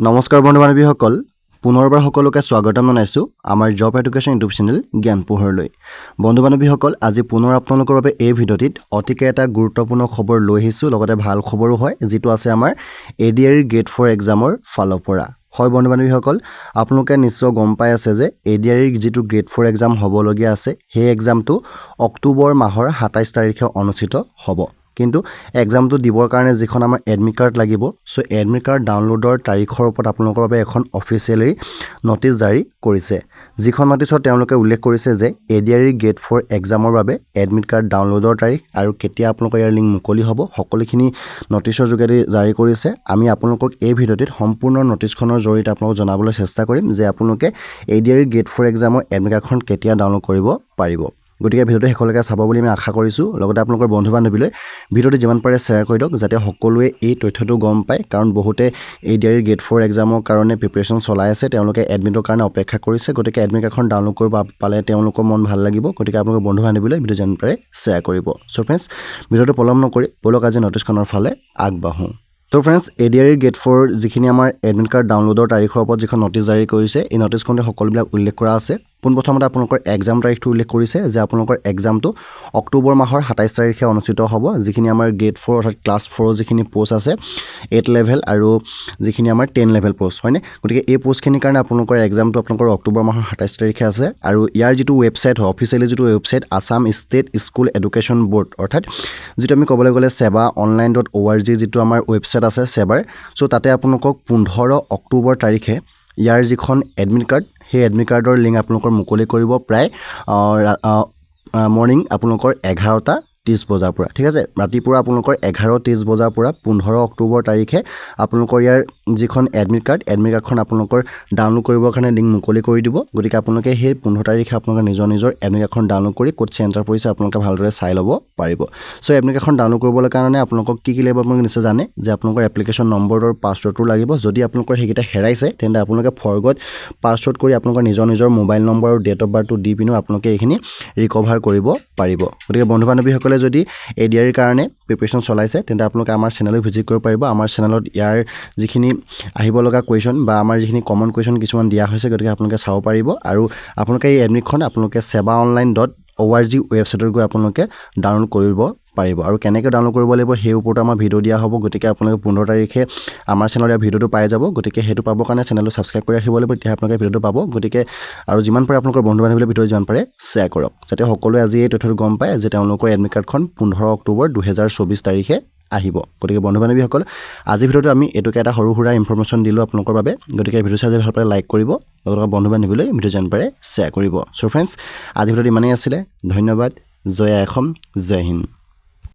নমস্কাৰ বন্ধু বান্ধৱীসকল পুনৰবাৰ সকলোকে স্বাগতম জনাইছোঁ আমাৰ জব এডুকেশ্যন ইউটিউব চেনেল জ্ঞান পোহৰলৈ। বন্ধু বান্ধৱীসকল আজি পুনৰ আপোনালোকৰ বাবে এই ভিডিঅ'টিত অতিকে এটা গুৰুত্বপূৰ্ণ খবৰ লৈ আহিছোঁ লগতে ভাল খবৰো হয় যিটো আছে আমাৰ A D R grade four এক্সামৰ ফালৰ পৰা। হয় বন্ধু বান্ধৱীসকল আপোনালোকে নিশ্চয় গম পাই আছে যে এ ডি আৰ যিটো গ্ৰেড ফ'ৰ এক্সাম হ'বলগীয়া আছে সেই এক্সামটো অক্টোবৰ মাহৰ সাতাইছ তাৰিখে অনুষ্ঠিত হ'ব। কিন্তু এক্সামটো দিবৰ কাৰণে যিখন আমাৰ এডমিট কাৰ্ড লাগিব চ' এডমিট কাৰ্ড ডাউনলোডৰ তাৰিখৰ ওপৰত আপোনালোকৰ বাবে এখন অফিচিয়েলি নটিচ জাৰি কৰিছে। যিখন নটিচত তেওঁলোকে উল্লেখ কৰিছে যে A D R E grade four এক্সামৰ বাবে এডমিট কাৰ্ড ডাউনলোডৰ তাৰিখ আৰু কেতিয়া আপোনালোকৰ ইয়াৰ লিংক মুকলি হ'ব সকলোখিনি নটিচৰ যোগেদি জাৰি কৰিছে। আমি আপোনালোকক এই ভিডিঅ'টিত সম্পূৰ্ণ নটিচখনৰ জৰিয়তে আপোনালোকক জনাবলৈ চেষ্টা কৰিম যে আপোনালোকে A D R E grade four এক্সামৰ admit কাৰ্ডখন কেতিয়া ডাউনলোড কৰিব পাৰিব। গতিকে ভিডিঅ'টো শেষলৈকে চাব বুলি আমি আশা কৰিছোঁ। লগতে আপোনালোকৰ বন্ধু বান্ধৱীলৈ ভিডিঅ'টো যিমান পাৰে শ্বেয়াৰ কৰি দিয়ক যাতে সকলোৱে এই তথ্যটো গম পায়। কাৰণ বহুতে এই ডি আৰ গ্ৰেড ফ'ৰ এক্সামৰ কাৰণে প্ৰিপেৰেশ্যন চলাই আছে তেওঁলোকে এডমিটৰ কাৰণে অপেক্ষা কৰিছে। গতিকে এডমিট কাৰ্ডখন ডাউনলোড কৰিব পালে তেওঁলোকৰ মন ভাল লাগিব। গতিকে আপোনালোকৰ বন্ধু বান্ধৱীলৈ ভিডিঅ' যিমান পাৰে শ্বেয়াৰ কৰিব। চ' ফ্ৰেণ্ডছ ভিডিঅ'টো পলম নকৰি ব'লক আজি নটিচখনৰ ফালে আগবাঢ়োঁ। ত' friends A D E grade four যিখিনি আমাৰ এডমিট কাৰ্ড ডাউনলোডৰ তাৰিখৰ ওপৰত যিখন নটিচ জাৰি কৰিছে এই নটিচখনতে সকলোবিলাক উল্লেখ কৰা আছে। পোনপ্ৰথমতে আপোনালোকৰ এক্সাম তাৰিখটো উল্লেখ কৰিছে যে আপোনালোকৰ এক্সামটো অক্টোবৰ মাহৰ সাতাইছ তাৰিখে অনুষ্ঠিত হ'ব। যিখিনি আমাৰ গ্ৰেড ফ'ৰ অৰ্থাৎ ক্লাছ ফ'ৰৰ যিখিনি পষ্ট আছে এইট লেভেল আৰু যিখিনি আমাৰ টেন লেভেল পষ্ট হয়নে? গতিকে এই পষ্টখিনিৰ কাৰণে আপোনালোকৰ এক্সামটো আপোনালোকৰ অক্টোবৰ মাহৰ সাতাইছ তাৰিখে আছে। আৰু ইয়াৰ যিটো ৱেবছাইট হয় অফিচিয়েলি যিটো website Assam state school education board অৰ্থাৎ যিটো আমি ক'বলৈ গ'লে Sewa online dot O' R G যিটো আমাৰ ৱেবছাইট আছে ছেবাৰ চ' তাতে আপোনালোকক পোন্ধৰ অক্টোবৰ তাৰিখে ইয়াৰ যিখন এডমিট কাৰ্ড সেই এডমিট কাৰ্ডৰ লিংক আপোনালোকৰ মুকলি কৰিব প্ৰায় মৰ্ণিং আপোনালোকৰ এঘাৰটা ত্ৰিছ বজাৰ পৰা। ঠিক আছে? ৰাতিপুৱা আপোনালোকৰ এঘাৰ ত্ৰিছ বজাৰ পৰা পোন্ধৰ অক্টোবৰ তাৰিখে আপোনালোকৰ ইয়াৰ যিখন এডমিট কাৰ্ড এডমিট কাৰ্ডখন আপোনালোকৰ ডাউনলোড কৰিবৰ কাৰণে লিংক মুকলি কৰি দিব। গতিকে আপোনালোকে সেই পোন্ধৰ তাৰিখে আপোনালোকে নিজৰ নিজৰ এডমিট কাৰ্ডখন ডাউনলোড কৰি ক'ত চেণ্টাৰ পৰিছে আপোনালোকে ভালদৰে চাই ল'ব পাৰিব। চ' এডমিট কাৰ্ডখন ডাউনলোড কৰিবলৈ কাৰণে আপোনালোকক কি কি লাগিব আপোনালোকে নিশ্চয় জানে যে আপোনালোকৰ এপ্লিকেশ্যন নম্বৰৰ পাছৱৰ্ডটো লাগিব। যদি আপোনালোকৰ সেইকেইটা হেৰাইছে তেন্তে আপোনালোকে ফৰগত পাছৱৰ্ড কৰি আপোনালোকৰ নিজৰ নিজৰ মোবাইল নম্বৰ আৰু ডেট অফ বাৰ্থটো দি পিনেও আপোনালোকে এইখিনি ৰিকভাৰ কৰিব পাৰিব। গতিকে বন্ধু বান্ধৱীসকলে যদি এ ডি আৰ কাৰণে প্ৰিপেৰেশ্যন চলাইছে তেন্তে আপোনালোকে আমাৰ চেনেলত ভিজিট কৰিব পাৰিব। আমাৰ চেনেলত ইয়াৰ যিখিনি আহিব লগা কুৱেশ্যন বা আমাৰ যিখিনি কমন কুৱেশ্যন কিছুমান দিয়া হৈছে গতিকে আপোনালোকে চাব পাৰিব। আৰু আপোনালোকে এই এডমিটখন আপোনালোকে Sewa online dot O' R G ৱেবছাইটত গৈ আপোনালোকে ডাউনলোড কৰিব। পাৰিব। আৰু কেনেকৈ ডাউনলোড কৰিব লাগিব সেই ওপৰতো আমাৰ ভিডিঅ' দিয়া হ'ব। গতিকে আপোনালোকে পোন্ধৰ তাৰিখে আমাৰ চেনেলত ইয়াৰ ভিডিঅ'টো পাই যাব। গতিকে সেইটো পাবৰ কাৰণে চেনেলটো ছাবস্ক্ৰাইব কৰি ৰাখিব লাগিব তেতিয়া আপোনালোকে ভিডিঅ'টো পাব। গতিকে আৰু যিমান পাৰে আপোনালোকৰ বন্ধু বান্ধৱীলৈ ভিডিঅ' যিমান পাৰে শ্বেয়াৰ কৰক। যাতে সকলোৱে আজি এই তথ্যটো গম পায় যে তেওঁলোকৰ এডমিট কাৰ্ডখন পোন্ধৰ অক্টোবৰ দুহেজাৰ চৌবিছ তাৰিখে আহিব। গতিকে বন্ধু বান্ধৱীসকল আজি ভিডিঅ'টো আমি এইটোকে এটা সৰু সুৰা ইনফৰ্মেশ্যন দিলোঁ আপোনালোকৰ বাবে। গতিকে ভিডিঅ' চাই যদি ভাল পালে লাইক কৰিব লগতে বন্ধু বান্ধৱীলৈ ভিডিঅ' যিমান পাৰে শ্বেয়াৰ কৰিব। চ' ফ্ৰেণ্ডছ আজি ভিডিঅ'টো ইমানেই আছিলে। ধন্যবাদ। জয় অসম জয় হিন্দ।